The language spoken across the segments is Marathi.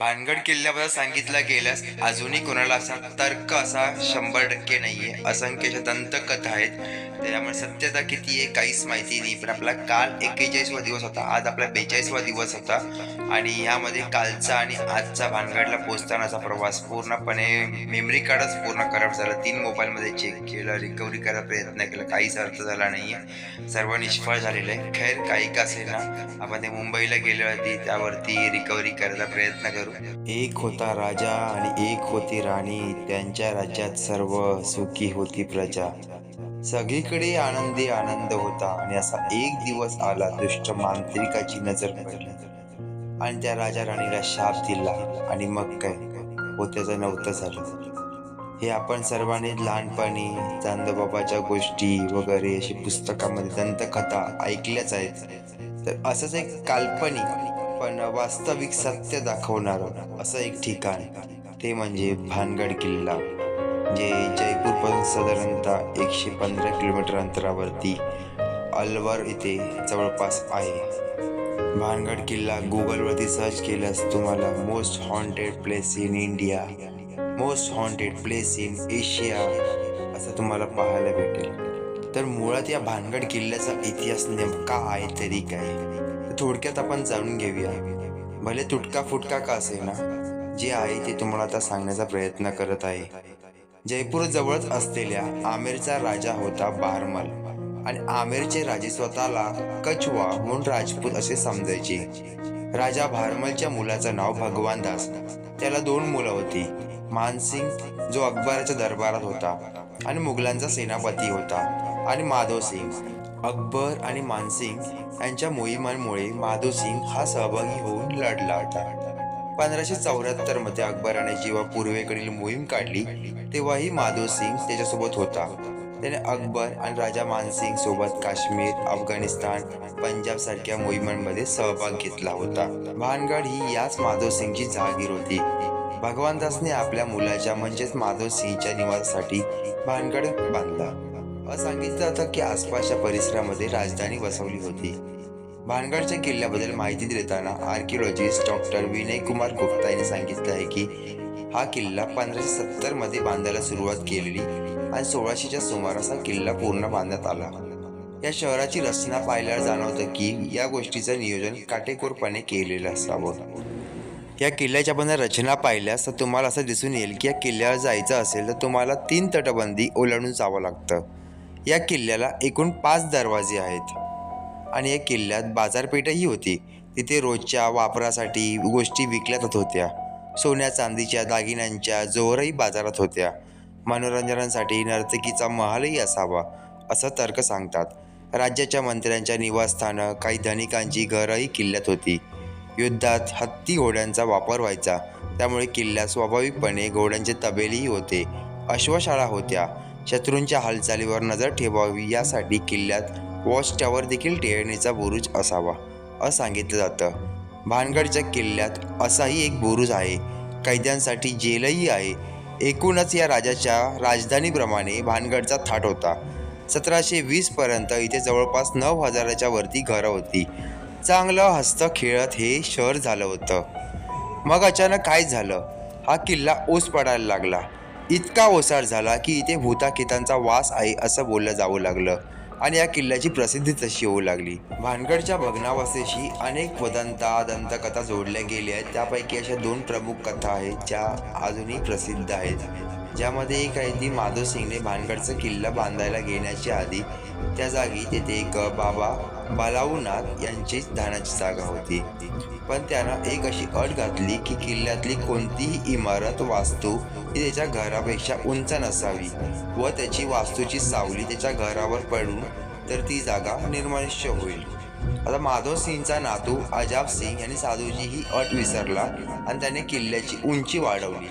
भानगड किल्ल्याबद्दल सांगितलं गेल्यास अजूनही कोणाला असा तर्क असा शंभर टक्के नाही आहे असंख्य अशा दंतकथा आहेत. त्याच्यामुळे सत्यता किती आहे काहीच माहिती नाही पण आपला काल एक्केचाळीसवा दिवस होता. आज आपला बेचाळीसवा दिवस होता. आणि यामध्ये कालचा आणि आजचा भानगडला पोहोचतानाचा प्रवास पूर्णपणे मेमरी कार्डच पूर्ण खराब झाला. तीन मोबाईलमध्ये चेक केलं रिकव्हरी करायचा प्रयत्न केला. काहीच अर्थ झाला नाहीये. सर्व निष्फळ झालेलं आहे. खैर काही का असेल ना आपण ते मुंबईला गेल्यावरती त्यावरती रिकव्हरी करायचा प्रयत्न करू. एक होता राजा आणि एक होती राणी. त्यांच्या राज्यात सर्व सुखी होती प्रजा. सगळीकडे आनंदी आनंद होता आणि असा एक दिवस आला दुष्ट मांत्रिकाची नजर पडली. आणि त्या राजा राणीला शाप दिला आणि मग काय? होत्याचं नव्हतं झालं. हे आपण सर्वांनी लहानपणी चांदोबाबाच्या गोष्टी वगैरे अशी पुस्तकामध्ये दंतकथा ऐकल्याच आहेत. तर असंच एक काल्पनिक पण वास्तविक सत्य दाखवणारं असं एक ठिकाण ते म्हणजे भानगड किल्ला जे जयपूरपासून साधारणतः एकशे पंधरा किलोमीटर अंतरावरती अलवर इथे जवळपास आहे. भानगड किल्ला गुगलवरती सर्च केल्यास तुम्हाला most haunted place in India most haunted place in Asia असं तुम्हाला पाहायला भेटेल. तर मुळात या भानगड किल्ल्याचा इतिहास नेमका आहे तरी काय? थोडक्यात आपण जाणून घेऊया. भले तुटका फुटका का असे ना जे आहे ते तुम्हाला आता सांगण्याचा प्रयत्न करत आहे. जयपूर जवळच असलेल्या आमेरचा राजा होता बारमल. आणि आमेरचे राजे स्वतःला कछवा म्हणून राजपूत असे समजायचे. राजा भारमलच्या मुलाचं नाव भगवान दास त्याला दोन मुलं होती मानसिंग जो अकबराच्या दरबारात होता आणि मुघलांचा सेनापती होता आणि माधव सिंग अकबर आणि मानसिंग यांच्या मोहिमांमुळे माधोसिंग हा सहभागी होऊन लढला. होता पंधराशे चौऱ्याहत्तरमध्ये अकबराने जेव्हा पूर्वेकडील मोहीम काढली तेव्हाही माधव सिंग त्याच्यासोबत होता. त्याने अकबर आणि राजा मानसिंग सोबत काश्मीर अफगाणिस्तान पंजाब सारख्या मोहिमांमध्ये सहभाग घेतला होता. भानगड ही याच माधव सिंगची जहागीर होती. भगवान दासने आपल्या मुलाच्या म्हणजेच माधोसिंगच्या निवासासाठी भानगड बांधला. असं सांगितलं जातं की आसपासच्या परिसरामध्ये राजधानी वसवली होती. भानगडच्या किल्ल्याबद्दल माहिती देताना आर्किओलॉजिस्ट डॉक्टर विनय कुमार गुप्ता यांनी सांगितलं आहे की हा किल्ला पंधराशे सत्तरमध्ये बांधायला सुरुवात केलेली आणि सोळाशेच्या सुमारास हा किल्ला पूर्ण बांधण्यात आला. या शहराची रचना पाहिल्यावर जाणवतं की या गोष्टीचं नियोजन काटेकोरपणे केलेलं असावं. या किल्ल्याच्या पण रचना पाहिल्यास तर तुम्हाला असं दिसून येईल की या किल्ल्यावर जायचं असेल तर तुम्हाला तीन तटबंदी ओलांडून जावं लागतं. या किल्ल्याला एकूण पाच दरवाजे आहेत. आणि या किल्ल्यात बाजारपेठही होती. तिथे रोजच्या वापरासाठी गोष्टी विकल्या जात होत्या. सोन्या चांदीच्या दागिन्यांच्या जोरही बाजारात होत्या. मनोरंजनासाठी नर्तकीचा महालही असावा असं तर्क सांगतात. राज्याच्या मंत्र्यांच्या निवासस्थानं काही धनिकांची घरंही किल्ल्यात होती. युद्धात हत्ती घोड्यांचा वापर व्हायचा. त्यामुळे किल्ल्यात स्वाभाविकपणे घोड्यांचे तबेलेही होते. अश्वशाळा होत्या. शत्रूंच्या हालचालीवर नजर ठेवावी यासाठी किल्ल्यात वॉच टॉवर देखील टेरणीचा बुरुज असावा असं सांगितलं जातं. भानगडच्या किल्ल्यात असाही एक बुरुज आहे. कैद्यांसाठी जेलही आहे. एकूणच या राजाच्या राजधानीप्रमाणे भानगडचा थाट होता. सतराशे वीसपर्यंत इथे जवळपास नऊ हजाराच्या वरती घरं होती. चांगलं हस्त खेळत हे शहर झालं होतं. मग अचानक काय झालं? हा किल्ला ओस पडायला लागला. इतका ओसाड झाला की इथे भूताकितांचा वास आहे असं बोललं जाऊ लागलं आणि या किल्ल्याची प्रसिद्धी तशी होऊ लागली. भानगडच्या भग्नावस्थेशी अनेक वदंता दंतकथा जोडल्या गेल्या आहेत. त्यापैकी अशा दोन प्रमुख कथा आहेत ज्या अजूनही प्रसिद्ध आहेत. ज्यामध्ये एक आहे ती माधव सिंगने भानगडचा किल्ला बांधायला घेण्याच्या आधी त्या जागी तेथे एक बाबा बालाऊनाथ यांची धानाची जागा होती. पण त्यानं एक अशी अट घातली की किल्ल्यातली कोणतीही इमारत वास्तू ही त्याच्या घरापेक्षा उंच नसावी व त्याची वास्तूची सावली त्याच्या घरावर पडून तर ती जागा निर्मानुष्य होईल. आता माधव सिंगचा नातू अजाब सिंग यांनी साधूजी ही अट विसरला आणि त्याने किल्ल्याची उंची वाढवली.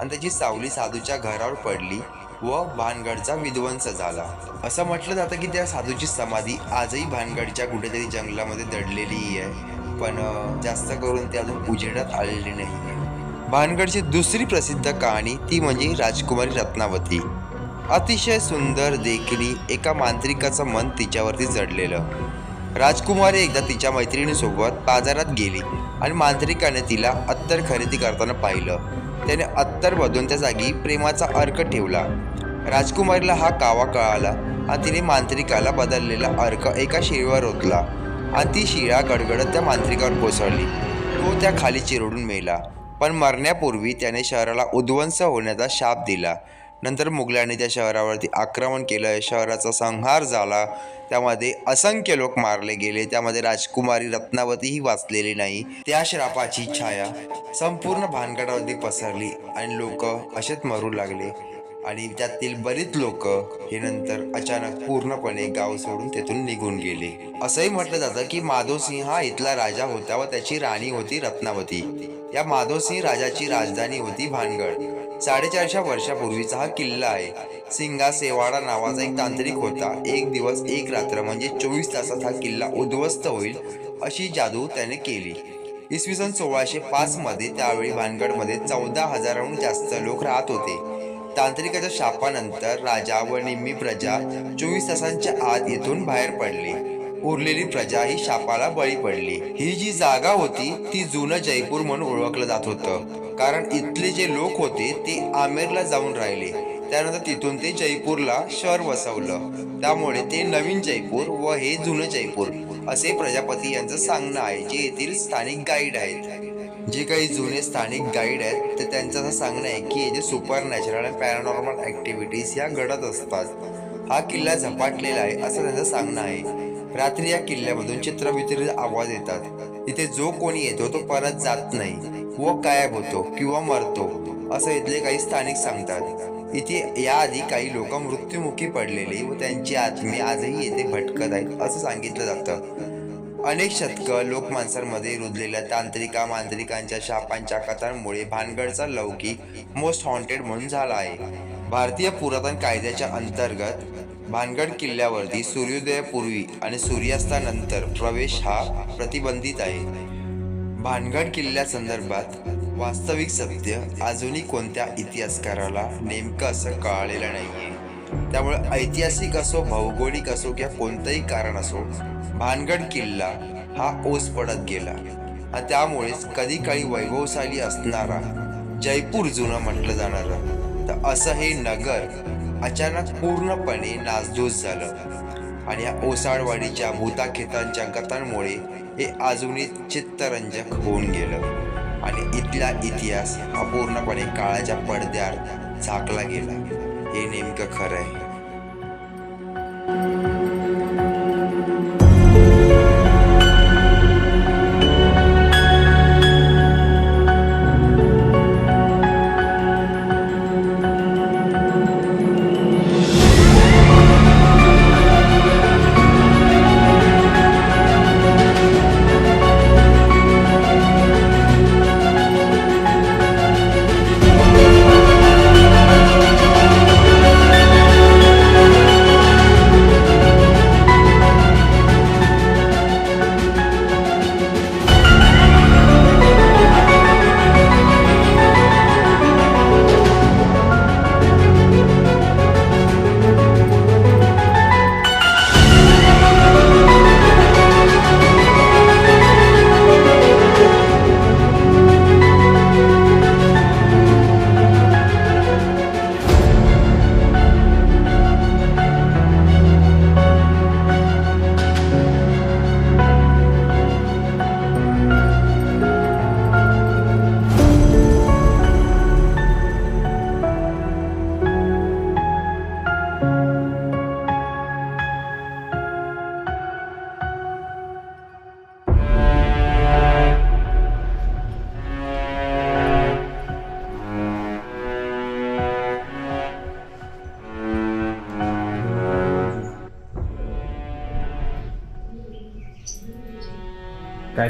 आणि त्याची सावली साधूच्या घरावर पडली व भानगडचा विध्वंस झाला. असं म्हटलं जातं की त्या साधूची समाधी आजही भानगडच्या कुठेतरी जंगलामध्ये दडलेली आहे. पण जास्त करून ते अजून उजेडात आलेली नाही भानगडची दुसरी प्रसिद्ध कहाणी ती म्हणजे राजकुमारी रत्नावती. अतिशय सुंदर देखणी एका मांत्रिकाचं मन तिच्यावरती जडलेलं राजकुमारी एकदा तिच्या मैत्रिणीसोबत बाजारात गेली आणि मांत्रिकाने तिला अत्तर खरेदी करताना पाहिलं. त्याने अत्तर बदलून त्या जागी प्रेमाचा अर्क ठेवला. राजकुमारीला हा कावा कळाला आणि तिने मांत्रिकाला बदललेला अर्क एका शिळीवर ओतला आणि ती शिळा गडगडत त्या मांत्रिकावर कोसळली. तो त्या खाली चिरडून मेला. पण मरण्यापूर्वी त्याने शहराला उद्ध्वंस होण्याचा शाप दिला. नंतर मुघलांनी त्या शहरावरती आक्रमण केलं. शहराचा संहार झाला. त्यामध्ये असंख्य लोक मारले गेले. त्यामध्ये राजकुमारी रत्नावतीही वाचलेली नाही. त्या श्रापाची छाया संपूर्ण भानगडावरती पसरली आणि लोक असेच मरू लागले. आणि त्यातील बरीच लोक हे नंतर अचानक पूर्णपणे गाव सोडून तेथून निघून गेले. असंही म्हटलं जातं की माधोसिंह हा इथला राजा होता व त्याची राणी होती रत्नावती. या माधोसिंह राजाची राजधानी होती भानगड. साडेचारशे वर्षापूर्वीचा हा किल्ला आहे. सिंगा सेवाडा नावाचा एक तांत्रिक होता. एक दिवस एक रात्र म्हणजे चोवीस तासात हा किल्ला उद्ध्वस्त होईल अशी जादू त्याने केली. इसवी सन सोळाशे पाच मध्ये त्यावेळी भानगडमध्ये चौदा हजाराहून जास्त लोक राहत होते. तांत्रिकाच्या शापानंतर राजा व निम्मी प्रजा चोवीस तासांच्या आत येथून बाहेर पडली. उरलेली प्रजा ही शापाला बळी पडली. ही जी जागा होती ती जुनं जयपूर म्हणून ओळखलं जात होतं. कारण इथले जे लोक होते ते आमेरला जाऊन राहिले. त्यानंतर तिथून ते जयपूरला शहर वसवलं. त्यामुळे ते नवीन जयपूर व हे जुनं जयपूर असे प्रजापती यांचं सांगणं आहे जे येथील स्थानिक गाईड आहेत. जे काही जुने स्थानिक गाईड आहेत तर त्यांचं असं सांगणं आहे की येथे सुपर नॅचरल आणि पॅरानॉर्मल ॲक्टिव्हिटीज ह्या घडत असतात. हा किल्ला झपाटलेला आहे असं त्यांचं सांगणं आहे. रात्री या किल्ल्यामधून चित्रविचित्र आवाज येतात. इथे जो कोणी येतो तो परत जात नाही. व गायब होतो किंवा मरतो असं इथले काही स्थानिक सांगतात. इथे याआधी काही लोक मृत्युमुखी पडलेले व त्यांची आत्मे आजही येथे भटकत आहेत असं सांगितलं जातं. अनेक शतकं लोकमानसांमध्ये रुजलेल्या तांत्रिका मांत्रिकांच्या शापांच्या कथांमुळे भानगडचा लौकिक मोस्ट हॉन्टेड म्हणून झाला आहे. भारतीय पुरातन कायद्याच्या अंतर्गत भानगड किल्ल्यावरती सूर्योदयापूर्वी आणि सूर्यास्तानंतर प्रवेश हा प्रतिबंधित आहे. भानगड किल्ल्यासंदर्भात वास्तविक सत्य अजूनही कोणत्या इतिहासकाराला नेमकं असं कळालेलं नाहीये. त्यामुळे ऐतिहासिक असो भौगोलिक असो किंवा कोणतंही कारण असो भानगड किल्ला हा ओस पडत गेला. आणि त्यामुळेच कधी काळी वैभवशाली असणारा जयपूर जुनं म्हटलं जाणारं. तर असं हे नगर अचानक पूर्णपणे नासधूस झालं. आणि या ओसाडवाडीच्या भूताखेतांच्या कथांमुळे हे अजूनही चित्तरंजक होऊन गेलं. आणि इथला इतिहास हा पूर्णपणे काळाच्या पडद्यावर झाकला गेला. हे नेमकं खरं आहे.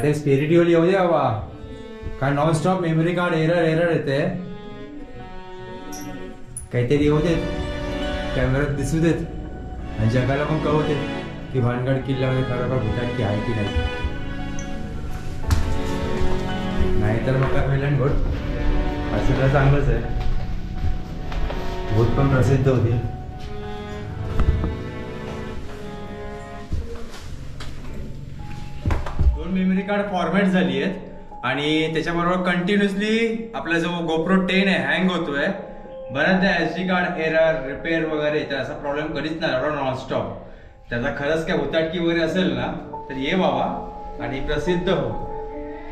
काहीतरी स्पिरिच्युअल येऊ दे बाबा. काय non stop memory card error error येते. काहीतरी येऊ देत. कॅमेऱ्यात दिसू देत. आणि जगाला पण कळू देत की भानगड किल्ल्यामध्ये म्हणजे खरोखर भूतांची आहे की नाही. नाहीतर मग काय पहिल्यांदा घोट. असं तर चांगलंच आहे. भूत पण प्रसिद्ध होतील. दोन मेमरी कार्ड फॉर्मॅट झाली आहेत. आणि त्याच्याबरोबर कंटिन्युअसली आपला जो गोप्रो टेन आहे हँग होतोय. बऱ्याचदा S D card error repair वगैरे तर असा प्रॉब्लेम कधीच नाही एवढा नॉनस्टॉप त्याचा खरंच काय उताटकी वगैरे असेल ना तर ये बाबा आणि प्रसिद्ध हो.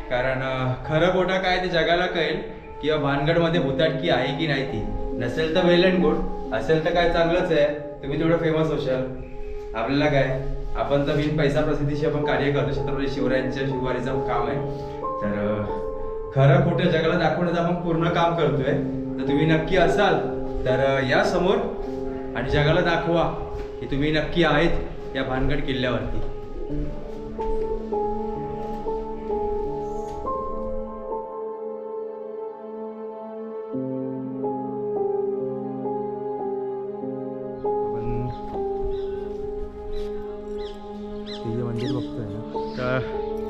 कारण खरं खोटं काय ते जगाला कळेल किंवा भानगडमध्ये भुताटकी आहे की नाही ती. नसेल तर वेल अँड गुड असेल तर काय चांगलंच आहे. तुम्ही तेवढं फेमस होशाल. आपल्याला काय? आपण तर बिन पैसा प्रसिद्धीशी आपण कार्य करतो. छत्रपती शिवरायांच्या शिववारीचं काम आहे. तर खरं खोटं जगाला दाखवण्याचं आपण पूर्ण काम करतोय. तर तुम्ही नक्की असाल तर या समोर आणि जगाला दाखवा की तुम्ही नक्की आहेत या भानगड किल्ल्यावरती.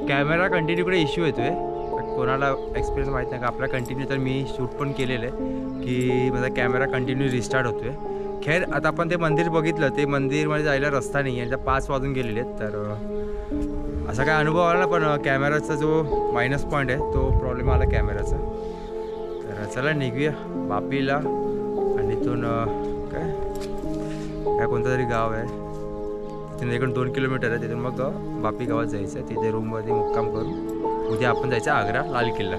कॅमेरा कंटिन्यूकडे इश्यू येतो पण कोणाला एक्सपिरियन्स माहीत नाही का? आपला कंटिन्यू तर मी शूट पण केलेलं आहे की माझा कॅमेरा कंटिन्यू रिस्टार्ट होतो आहे खैर आता आपण ते मंदिर बघितलं. ते मंदिरमध्ये जायला रस्ता नाही आहे पाच वाजून गेलेले आहेत. तर असा काय अनुभव आला ना पण कॅमेराचा जो मायनस पॉईंट आहे तो प्रॉब्लेम आला कॅमेराचा. तर चला निघूया. बापीला आणि इथून काय? काय कोणतं तरी गाव आहे. तिथे इकडून दोन किलोमीटर आहे. तिथून मग बापी गावात जायचं आहे. तिथे रूममध्ये मुक्काम करून उद्या आपण जायचं आग्रा लाल किल्ला.